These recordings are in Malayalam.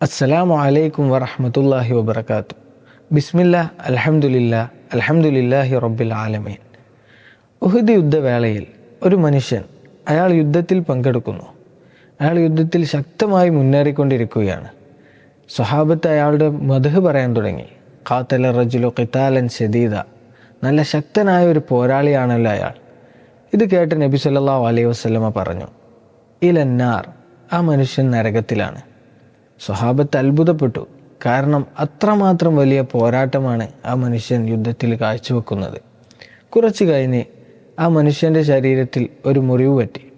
അസ്സലാമു അലൈക്കും വറഹമത്തല്ലാഹി വബർക്കാത്തു ബിസ്മില്ല അലഹമുല്ല അലഹമുല്ലാഹി റബ്ബിൽ ആലമീൻ. ഉഹദ് യുദ്ധവേളയിൽ ഒരു മനുഷ്യൻ അയാൾ യുദ്ധത്തിൽ പങ്കെടുക്കുന്നു. അയാൾ യുദ്ധത്തിൽ ശക്തമായി മുന്നേറിക്കൊണ്ടിരിക്കുകയാണ്. സ്വഹാബത്ത് അയാളുടെ മധു പറയാൻ തുടങ്ങി. ഖാത്തല റജുലു ഖിത്താലൻ ഷദീദ നല്ല ശക്തനായ ഒരു പോരാളിയാണല്ലോ അയാൾ. ഇത് കേട്ട് നബി സല്ലാ അലൈഹി വസല്ലമ പറഞ്ഞു ഇലന്നാർ ആ മനുഷ്യൻ നരകത്തിലാണ്. സ്വഹാബത്ത് അത്ഭുതപ്പെട്ടു. കാരണം അത്രമാത്രം വലിയ പോരാട്ടമാണ് ആ മനുഷ്യൻ യുദ്ധത്തിൽ കാഴ്ചവെക്കുന്നത്. കുറച്ചു കഴിഞ്ഞ് ആ മനുഷ്യന്റെ ശരീരത്തിൽ ഒരു മുറിവ് പറ്റി.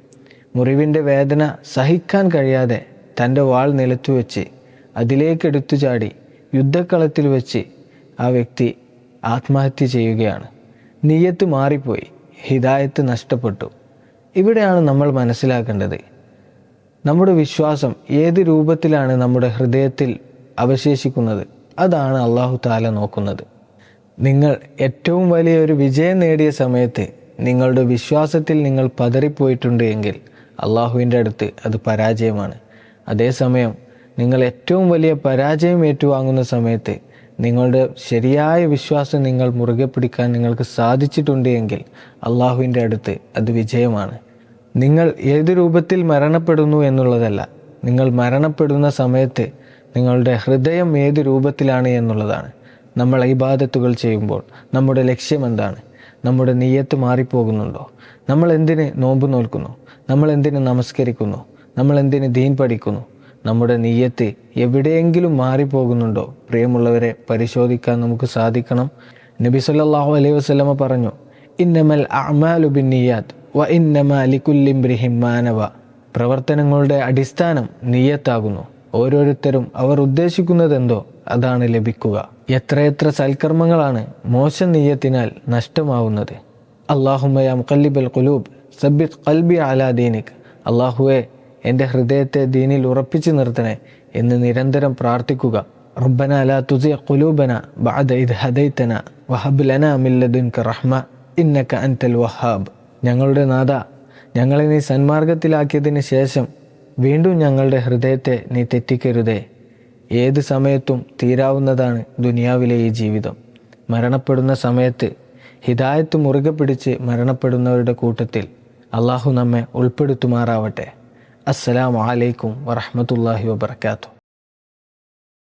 മുറിവിന്റെ വേദന സഹിക്കാൻ കഴിയാതെ തന്റെ വാൾ നിലത്തു വെച്ച് അതിലേക്കെടുത്തു ചാടി യുദ്ധക്കളത്തിൽ വെച്ച് ആ വ്യക്തി ആത്മഹത്യ ചെയ്യുകയാണ്. നീയത്ത് മാറിപ്പോയി ഹിദായത്ത് നഷ്ടപ്പെട്ടു. ഇവിടെയാണ് നമ്മൾ മനസ്സിലാക്കേണ്ടത്. നമ്മുടെ വിശ്വാസം ഏത് രൂപത്തിലാണ് നമ്മുടെ ഹൃദയത്തിൽ അവശേഷിക്കുന്നത്? അതാണ് അള്ളാഹു താല നോക്കുന്നത്. നിങ്ങൾ ഏറ്റവും വലിയ ഒരു വിജയം നേടിയ സമയത്ത് നിങ്ങളുടെ വിശ്വാസത്തിൽ നിങ്ങൾ പതറിപ്പോയിട്ടുണ്ട് എങ്കിൽ അള്ളാഹുവിന്റെ അടുത്ത് അത് പരാജയമാണ്. അതേസമയം നിങ്ങൾ ഏറ്റവും വലിയ പരാജയം ഏറ്റുവാങ്ങുന്ന സമയത്ത് നിങ്ങളുടെ ശരിയായ വിശ്വാസം നിങ്ങൾ മുറുകെ പിടിക്കാൻ നിങ്ങൾക്ക് സാധിച്ചിട്ടുണ്ട് എങ്കിൽ അള്ളാഹുവിന്റെ അടുത്ത് അത് വിജയമാണ്. നിങ്ങൾ ഏത് രൂപത്തിൽ മരണപ്പെടുന്നു എന്നുള്ളതല്ല. നിങ്ങൾ മരണപ്പെടുന്ന സമയത്ത് നിങ്ങളുടെ ഹൃദയം ഏത് രൂപത്തിലാണ് എന്നുള്ളതാണ്. നമ്മൾ ഇബാദത്തുകൾ ചെയ്യുമ്പോൾ നമ്മുടെ ലക്ഷ്യം എന്താണ്? നമ്മുടെ നീയത്ത് മാറിപ്പോകുന്നുണ്ടോ? നമ്മൾ എന്തിന് നോമ്പ് നോൽക്കുന്നു? നമ്മൾ എന്തിന് നമസ്കരിക്കുന്നു? നമ്മൾ എന്തിന് ദീൻ പഠിക്കുന്നു? നമ്മുടെ നീയത്ത് എവിടെയെങ്കിലും മാറിപ്പോകുന്നുണ്ടോ? പ്രിയമുള്ളവരെ പരിശോധിക്കാൻ നമുക്ക് സാധിക്കണം. നബി സല്ലാഹു അലൈഹി വസ്ലമ പറഞ്ഞു ഇന്നമൽ അമാലുബിൻ ബിന്നിയാത്ത് വ പ്രവർത്തനങ്ങളുടെ അടിസ്ഥാനം നീയത്താകുന്നു. ഓരോരുത്തരും അവർ ഉദ്ദേശിക്കുന്നത് എന്തോ അതാണ് ലഭിക്കുക. എത്രയെത്ര സൽക്കർമ്മങ്ങളാണ് മോശം നീയത്തിനാൽ നഷ്ടമാവുന്നത്. അള്ളാഹുമയ മുക്കല്ലിബൽ കുലൂബ് സബ്ബിത് കൽബി അലാ ദീനിക്. അള്ളാഹുവെ എന്റെ ഹൃദയത്തെ ദീനിൽ ഉറപ്പിച്ചു നിർത്തണേ എന്ന് നിരന്തരം പ്രാർത്ഥിക്കുക. റബ്ബന ലാ തുസിയ കുലൂബന ബഅദ ഇദ് ഹദൈതന വഹബ് ലനാ മിൻ ലദുൻക റഹ്മ. ഇന്നക അൻതൽ വഹാബ്. ഞങ്ങളുടെ നാഥ ഞങ്ങളെ നീ സന്മാർഗത്തിലാക്കിയതിന് ശേഷം വീണ്ടും ഞങ്ങളുടെ ഹൃദയത്തെ നീ തെറ്റിക്കരുതേ. ഏത് സമയത്തും തീരാവുന്നതാണ് ദുനിയാവിലെ ഈ ജീവിതം. മരണപ്പെടുന്ന സമയത്ത് ഹിതായത്ത് മുറുകെ പിടിച്ച് മരണപ്പെടുന്നവരുടെ കൂട്ടത്തിൽ അള്ളാഹു നമ്മെ ഉൾപ്പെടുത്തുമാറാവട്ടെ. അസ്സലാമു അലൈക്കും വറഹമത്തല്ലാഹി വബർക്കാത്തു